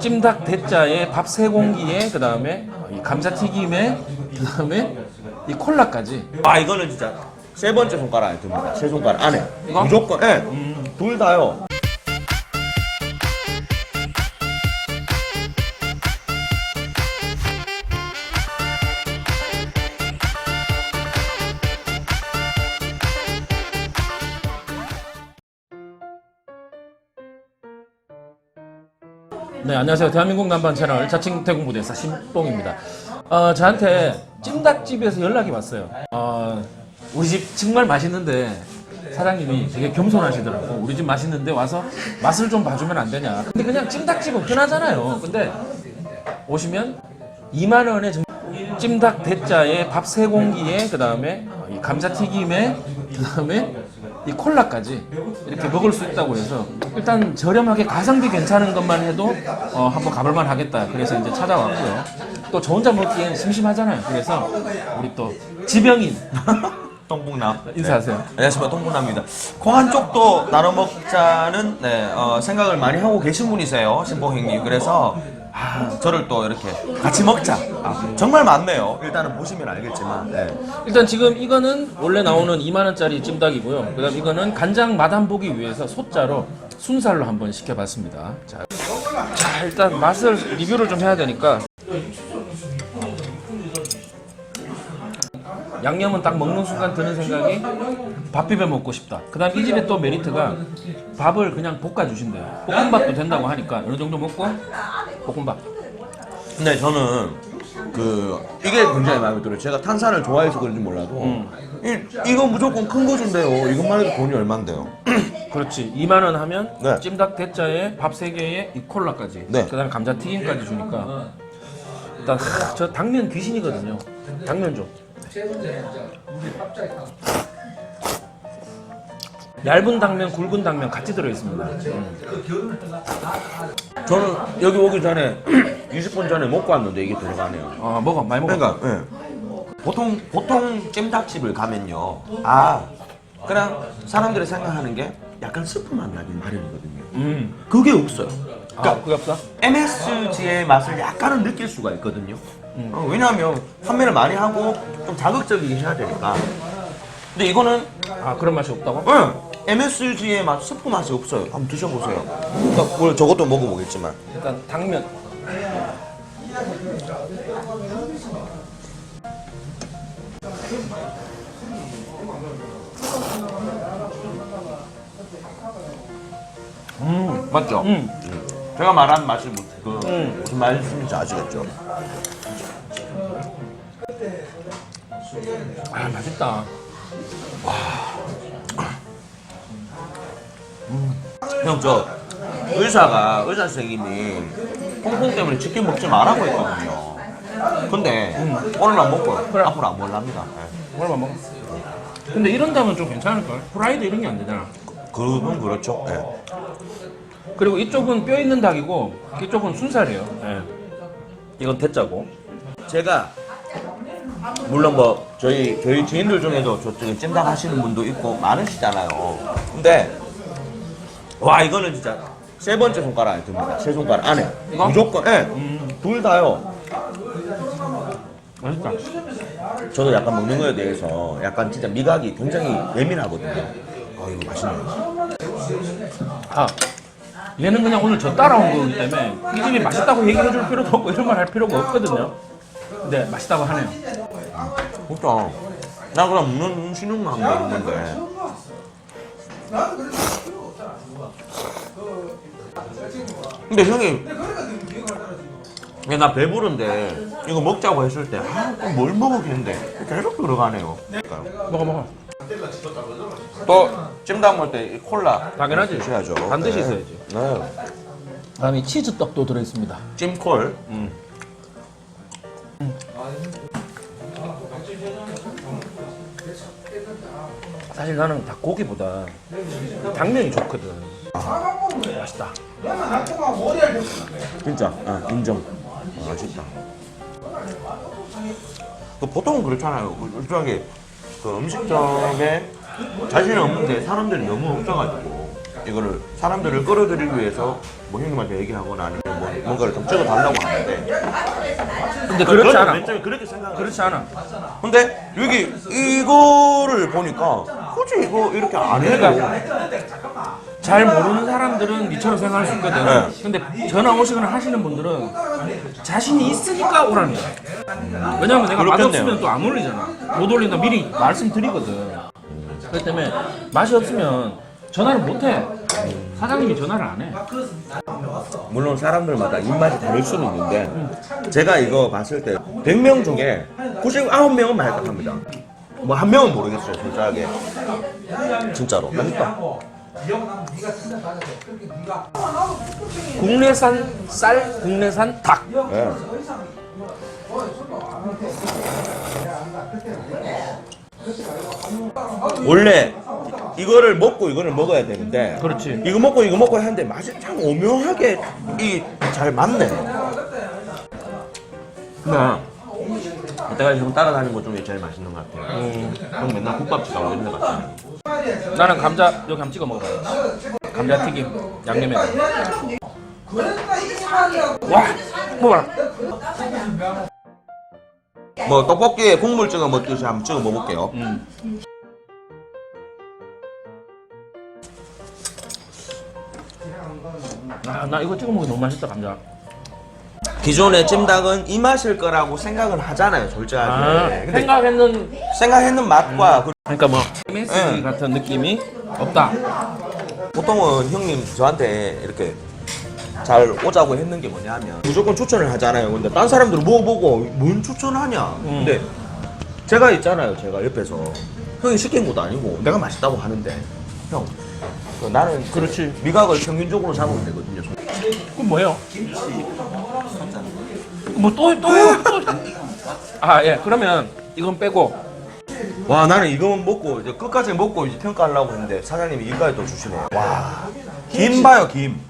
찜닭 대짜에 밥 세 공기에 그 다음에 이 감자 튀김에 그 다음에 이 콜라까지. 아 이거는 진짜 세 번째 손가락 안에 듭니다. 세 손가락 안에. 이거? 무조건 예. 둘 다요. 네, 안녕하세요. 대한민국 남반 채널 자칭 태국 무대사 신봉입니다. 어, 저한테 찜닭집에서 연락이 왔어요. 어, 우리 집 정말 맛있는데 사장님이 되게 겸손하시더라고. 우리 집 맛있는데 와서 맛을 좀 봐주면 안 되냐. 근데 그냥 찜닭집은 흔하잖아요. 근데 오시면 2만 원에 정- 찜닭 대짜에 밥 세 공기에 그 다음에 이 감자튀김에 그 다음에 이 콜라까지 이렇게 먹을 수 있다고 해서 일단 저렴하게 가성비 괜찮은 것만 해도 어, 한번 가볼만 하겠다. 그래서 이제 찾아왔고요. 또 저 혼자 먹기엔 심심하잖아요. 그래서 우리 또 지병인 동북남 인사하세요. 네. 안녕하십니까 동북남입니다. 공한 쪽도 나눠 먹자는 네, 어, 생각을 많이 하고 계신 분이세요 신봉 형님. 그래서 아, 저를 또 이렇게 같이 먹자. 아, 정말 많네요. 일단은 보시면 알겠지만. 네. 일단 지금 이거는 원래 나오는 2만 원짜리 찜닭이고요. 그다음 이거는 간장 맛안 보기 위해서 소자로 순살로 한번 시켜봤습니다. 자, 자 일단 맛을 리뷰를 좀 해야 되니까 양념은 딱 먹는 순간 드는 생각이 밥 비벼 먹고 싶다. 그다음 이 집의 또 메리트가 밥을 그냥 볶아 주신대요. 볶음밥도 된다고 하니까 어느 정도 먹고 볶음밥. 근데 저는 그 이게 굉장히 마음에 들어요. 제가 탄산을 좋아해서 그런지 몰라도 이, 이거 무조건 큰 거 준대요. 이것만 해도 돈이 얼만데요. 그렇지. 2만 원 하면 네. 찜닭 대짜에 밥 3개에 이 콜라까지. 네. 그다음에 감자 튀김까지 주니까 일단 하, 저 당면 귀신이거든요. 당면 좀. 얇은 당면, 굵은 당면 같이 들어 있습니다. 저는 여기 오기 전에 20분 전에 먹고 왔는데 이게 들어가네요. 아 먹어, 많이 먹어. 그러니까 예. 보통 보통 찜닭집을 가면요. 아 그냥 사람들이 생각하는 게 약간 스프 맛 나긴 마련이거든요. 음. 그게 없어요. 아, 그게 없어? MSG의 맛을 약간은 느낄 수가 있거든요. 어, 왜냐하면 판매를 많이 하고 좀 자극적이게 해야 되니까. 근데 이거는 아 그런 맛이 없다고? 응, MSG의 맛, 스프 맛이 없어요. 한번 드셔보세요. 그러니까 오늘 저것도 먹어보겠지만. 일단 당면. 음, 맞죠? 음. 제가 말한 맛이 무- 그 음. 무슨 말씀인지 아시겠죠? 아 맛있다. 형 저 의사가 의사 선생님이 통풍 때문에 치킨 먹지 말라고 했거든요. 근데 오늘 안 먹고. 앞으로 안 먹랍니다. 네. 얼마 먹어? 근데 이런다면 좀 괜찮을걸? 프라이드 이런 게 안 되잖아. 그건 그렇죠. 네. 그리고 이쪽은 뼈 있는 닭이고 이쪽은 순살이에요. 예. 이건 대짜고. 제가 물론 뭐 저희 저희 지인들 중에도 저쪽에 찜닭 하시는 분도 있고 많으시잖아요. 근데 와 이거는 진짜 세 번째 손가락 안에 듭니다. 세 손가락 안에 이거? 무조건 예. 둘 다요. 맛있다. 저도 약간 먹는 거에 대해서 약간 진짜 미각이 굉장히 예민하거든요. 아 이거 맛있네요. 아, 얘는 그냥 오늘 저 따라온 거기 때문에 이 집이 맛있다고 얘기해 줄 필요도 없고 이런 말 할 필요가 없거든요. 근데 맛있다고 하네요. 진짜 나 그냥 먹는 하면 되는 건데. 근데 형이 야, 나 배부른데 이거 먹자고 했을 때 아, 뭘 먹었겠는데 계속 들어가네요. 먹어 먹어. 또 찜닭 먹을 때 이 콜라 당연하지. 드셔야죠. 반드시 네. 있어야지. 네. 그다음에 치즈 떡도 들어 있습니다. 찜콜. 사실 나는 닭고기보다 당면이 좋거든. 맛있다. 진짜 아, 인정. 아, 맛있다. 그 보통은 그렇잖아요. 그 일정하게 그 음식점에 자신이 없는데 사람들이 너무 없어가지고 이거를 사람들을 끌어들이기 위해서 뭐 형님한테 얘기하거나 아니면 뭐 뭔가를 좀 찍어달라고 하는데 근데 그렇지 않아. 맨 처음에 그렇게 생각. 그렇지 않아. 근데 여기 이거를 보니까 굳이 이거 이렇게 안 해도 그러니까 잘 모르는 사람들은 니처럼 생각할 수 있거든. 네. 근데 전화 오시거나 하시는 분들은 자신이 있으니까 오라는 거야. 왜냐면 내가 그렇겠네요. 맛없으면 또 안 올리잖아. 못 올린다 미리 말씀드리거든. 그렇기 때문에 맛이 없으면 전화를 못 해. 사장님이 전화를 안 해. 물론 사람들마다 입맛이 다를 수는 있는데 제가 이거 봤을 때 100명 중에 99명은 맛있답니다. 뭐 한 명은 모르겠어요, 솔직하게. 진짜로. 맛있다. 국내산 쌀, 국내산 닭. 예. 원래 이거를 먹고 이거를 먹어야 되는데 그렇지. 이거 먹고 이거 먹고 하는데 맛이 참 오묘하게 이 잘 맞네. 나 내가 형 따라다니는 것 중에 제일 맛있는 것 같아요. 형 맨날 국밥집 가고 이런 데 갔잖아요. 나는 감자 여기 한번 찍어 먹어봐. 감자 튀김 양념에. 와, 뭐라? 뭐 떡볶이에 국물 찍어 먹듯이 한번 찍어 먹어볼게요. 음. 아, 나 이거 찍어 먹기 너무 맛있다 감자. 기존의 찜닭은 이 맛일 거라고 생각을 하잖아요, 솔직하게. 아, 근데 생각했는 생각했는 맛과 그- 그러니까 뭐 MSG 응. 같은 느낌이 없다. 보통은 형님 저한테 이렇게 잘 오자고 했는 게 뭐냐면 무조건 추천을 하잖아요. 근데 딴 사람들은 먹어보고 뭔 추천하냐. 근데 제가 있잖아요. 제가 옆에서 형이 시킨 것도 아니고 내가 맛있다고 하는데 형그 나는 그렇지 미각을 평균적으로 잡으면 되거든요. 그건 뭐예요? 뭐 또 또요 또. 아 예. 그러면 이건 빼고 와 나는 이거만 먹고 이제 끝까지 먹고 이제 평가하려고 했는데 사장님이 이까지 또 주시네. 와. 김 봐요 김.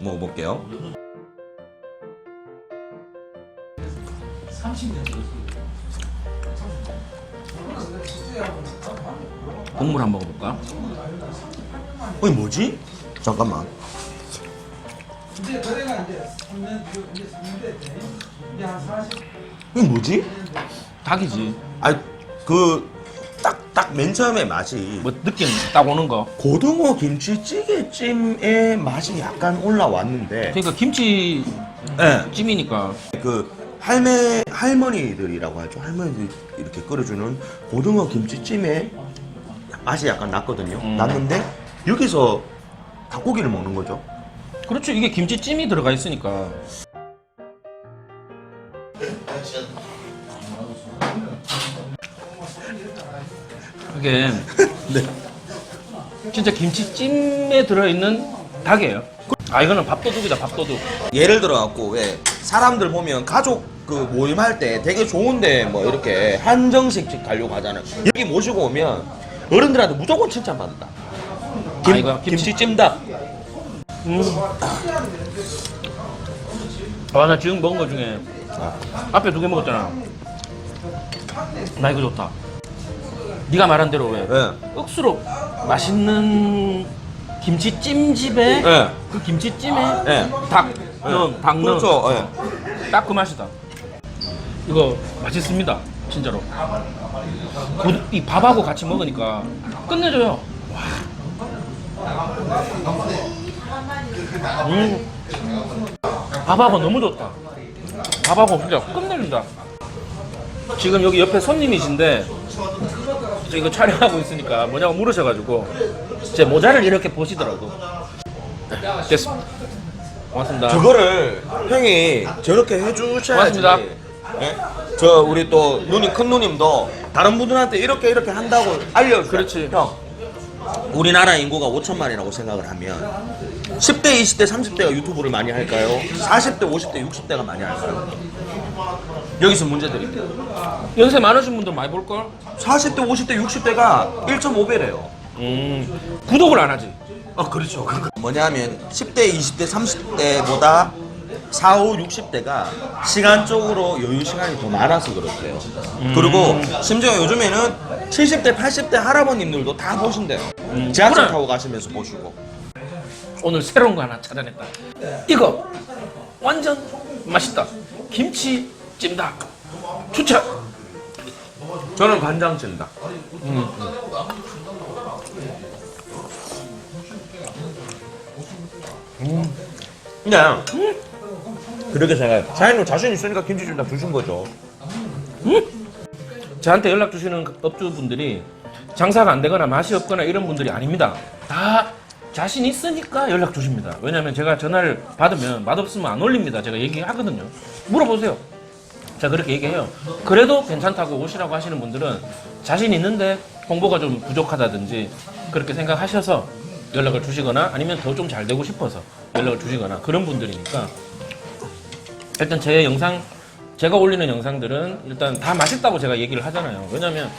먹어볼게요. 국물 한번 먹어볼까? 어이 뭐지? 잠깐만. 이게 뭐지? 닭이지. 아니 그딱 딱 맨 처음에 맛이 뭐 느낌 딱 오는 거. 고등어 김치찌개찜의 맛이 약간 올라왔는데 그러니까 김치 예. 찜이니까 그 할매 할머니들이라고 하죠. 할머니들이 이렇게 끓여주는 고등어 김치찜의 맛이 약간 났거든요. 음. 났는데 여기서 닭고기를 먹는 거죠. 그렇죠. 이게 김치찜이 들어가 있으니까. 이게 네. 진짜 김치찜에 들어있는 닭이에요. 아 이거는 밥도둑이다 밥도둑. 예를 들어 갖고 왜 사람들 보면 가족 그 모임할 때 되게 좋은데 뭐 이렇게 한정식 가려고 하잖아요. 여기 모시고 오면 어른들한테 무조건 칭찬 받는다. 김, 아, 이거 김치- 김치찜닭. 음. 아나 지금 먹은 것 중에 앞에 두 개 먹었잖아. 나 이거 좋다. 네가 말한 대로 왜 예. 억수로 맛있는 김치찜집에 예. 그 김치찜에 예. 닭 넣은 닭 넣은 그렇죠. 예. 딱그 맛이다. 이거 맛있습니다. 진짜로. 그- 이 밥하고 같이 먹으니까 끝내줘요. 와. 음. 밥하고 너무 좋다. 밥하고 진짜 끝내준다. 지금 여기 옆에 손님이신데 저 이거 촬영하고 있으니까 뭐냐고 물으셔가지고 제 모자를 이렇게 보시더라고. 네, 됐습니다. 고맙습니다. 그거를 형이 저렇게 해주셔야지. 고맙습니다. 예? 저 우리 또 누님 큰 누님도 다른 분들한테 이렇게 이렇게 한다고 알려. 그렇지. 형. 우리나라 인구가 5천만이라고 생각을 하면 10대, 20대, 30대가 유튜브를 많이 할까요? 40대, 50대, 60대가 많이 할까요? 여기서 문제 드립니다. 연세 많으신 분들 많이 볼걸? 40대, 50대, 60대가 1.5배래요. 음, 구독을 안 하지. 아 그렇죠. 뭐냐면 10대, 20대, 30대보다 4, 5, 60대가 시간적으로 여유 시간이 더 많아서 그렇대요. 그리고 심지어 요즘에는 70대, 80대 할아버님들도 다 보신대요. 지하철 그래. 타고 가시면서 보시고. 오늘 새로운 거 하나 찾아냈다. 이거 완전 맛있다. 김치 찜닭 추천. 저는 간장 찜닭. 그냥 그렇게 생각해요. 사장님 자신 있으니까 김치 찜닭 주신 거죠. 저한테 연락 주시는 업주분들이 장사가 안 되거나 맛이 없거나 이런 분들이 아닙니다. 다 자신 있으니까 연락 주십니다. 왜냐하면 제가 전화를 받으면 맛없으면 안 올립니다. 제가 얘기하거든요. 물어보세요. 자 그렇게 얘기해요. 그래도 괜찮다고 오시라고 하시는 분들은 자신 있는데 홍보가 좀 부족하다든지 그렇게 생각하셔서 연락을 주시거나 아니면 더 좀 잘 되고 싶어서 연락을 주시거나 그런 분들이니까 일단 제 영상 제가 올리는 영상들은 일단 다 맛있다고 제가 얘기를 하잖아요. 왜냐면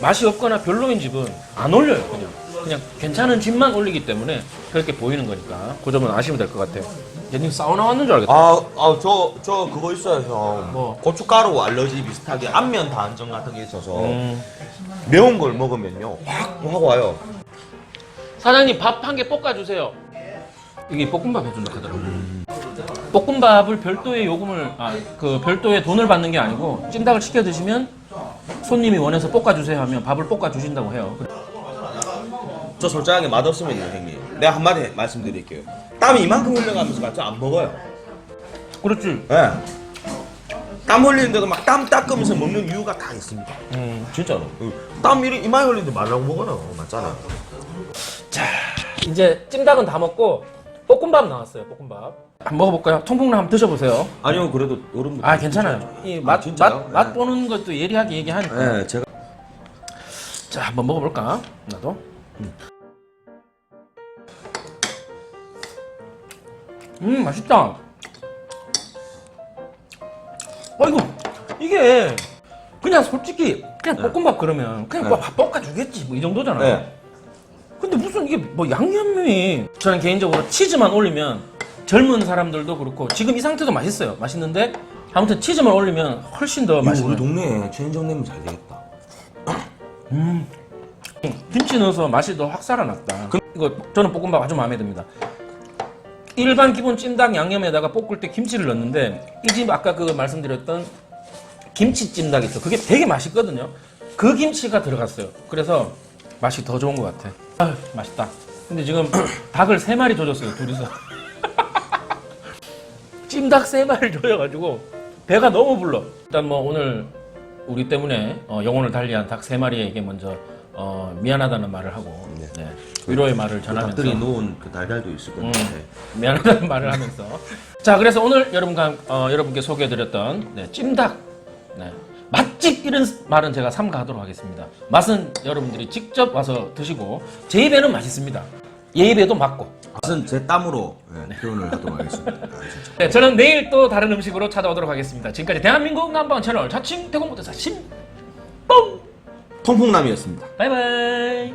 맛이 없거나 별로인 집은 안 올려요. 그냥 그냥 괜찮은 집만 올리기 때문에 그렇게 보이는 거니까 그 점은 아시면 될 것 같아요. 얘님 사우나 왔는 줄 알겠다. 아, 아, 저, 저 그거 있어요, 형. 뭐? 고춧가루 알러지 비슷하게 안면 다한증 같은 게 있어서 음. 매운 걸 먹으면요, 확, 확 와요. 사장님 밥 한 개 볶아 주세요. 이게 볶음밥 해준다 하더라고요. 볶음밥을 별도의 요금을 아 그 별도의 돈을 받는 게 아니고 찜닭을 시켜 드시면 손님이 원해서 볶아주세요 하면 밥을 볶아주신다고 해요. 저 솔직하게 맛없으면요, 형님. 내가 한마디 말씀드릴게요. 땀이 이만큼 흘러가면서 맞죠? 안 먹어요. 그렇지. 예. 땀 흘리는데도 막 땀 닦으면서 먹는 이유가 다 있습니다. 음. 진짜로. 땀 이리 이마에 흘리는데 말라고 먹어요. 맞잖아요. 자 이제 찜닭은 다 먹고 볶음밥 나왔어요. 볶음밥. 한번 먹어볼까요? 통풍랑 한번 드셔보세요. 아니요, 그래도 여러분. 아 괜찮아요. 이 맛맛 진짜요? 맛 네. 보는 것도 예리하게 얘기하니까. 네, 제가 자 한번 먹어볼까? 나도. 음 맛있다. 아이고 이게 그냥 솔직히 그냥 볶음밥 그러면 그냥 뭐 네. 밥 볶아주겠지 뭐 이 정도잖아. 네. 근데 무슨 이게 뭐 양념이 저는 개인적으로 치즈만 올리면 젊은 사람들도 그렇고 지금 이 상태도 맛있어요. 맛있는데 아무튼 치즈만 올리면 훨씬 더 우리 맛있는. 동네에 최인정 내면 잘 되겠다. 김치 넣어서 맛이 더 확 살아났다. 이거 저는 볶음밥 아주 마음에 듭니다. 일반 기본 찜닭 양념에다가 볶을 때 김치를 넣는데 이 집 아까 그 말씀드렸던 김치 찜닭 있어. 그게 되게 맛있거든요. 그 김치가 들어갔어요. 그래서 맛이 더 좋은 것 같아. 아 맛있다. 근데 지금 닭을 세 마리 조졌어요. 둘이서. 찜닭 세 마리 조여가지고 배가 너무 불러. 일단 뭐 오늘 우리 때문에 어, 영혼을 달리한 닭 세 마리에게 먼저 어, 미안하다는 말을 하고 네. 네, 위로의 말을 전하면서 닭들이 놓은 그 달걀도 있을 음, 건데. 미안하다는 말을 하면서 자 그래서 오늘 여러분과 어, 여러분께 소개해드렸던 네, 찜닭 네, 맛집 이런 말은 제가 삼가하도록 하겠습니다. 맛은 여러분들이 직접 와서 드시고 제 입에는 맛있습니다. 얘 입에도 맞고 맛은 제 땀으로 네, 표현을 하도록 하겠습니다. 아, 진짜. 네, 저는 내일 또 다른 음식으로 찾아오도록 하겠습니다. 지금까지 대한민국 남방 채널 자칭 대공모대사 신뽕 통풍남이었습니다. 바이바이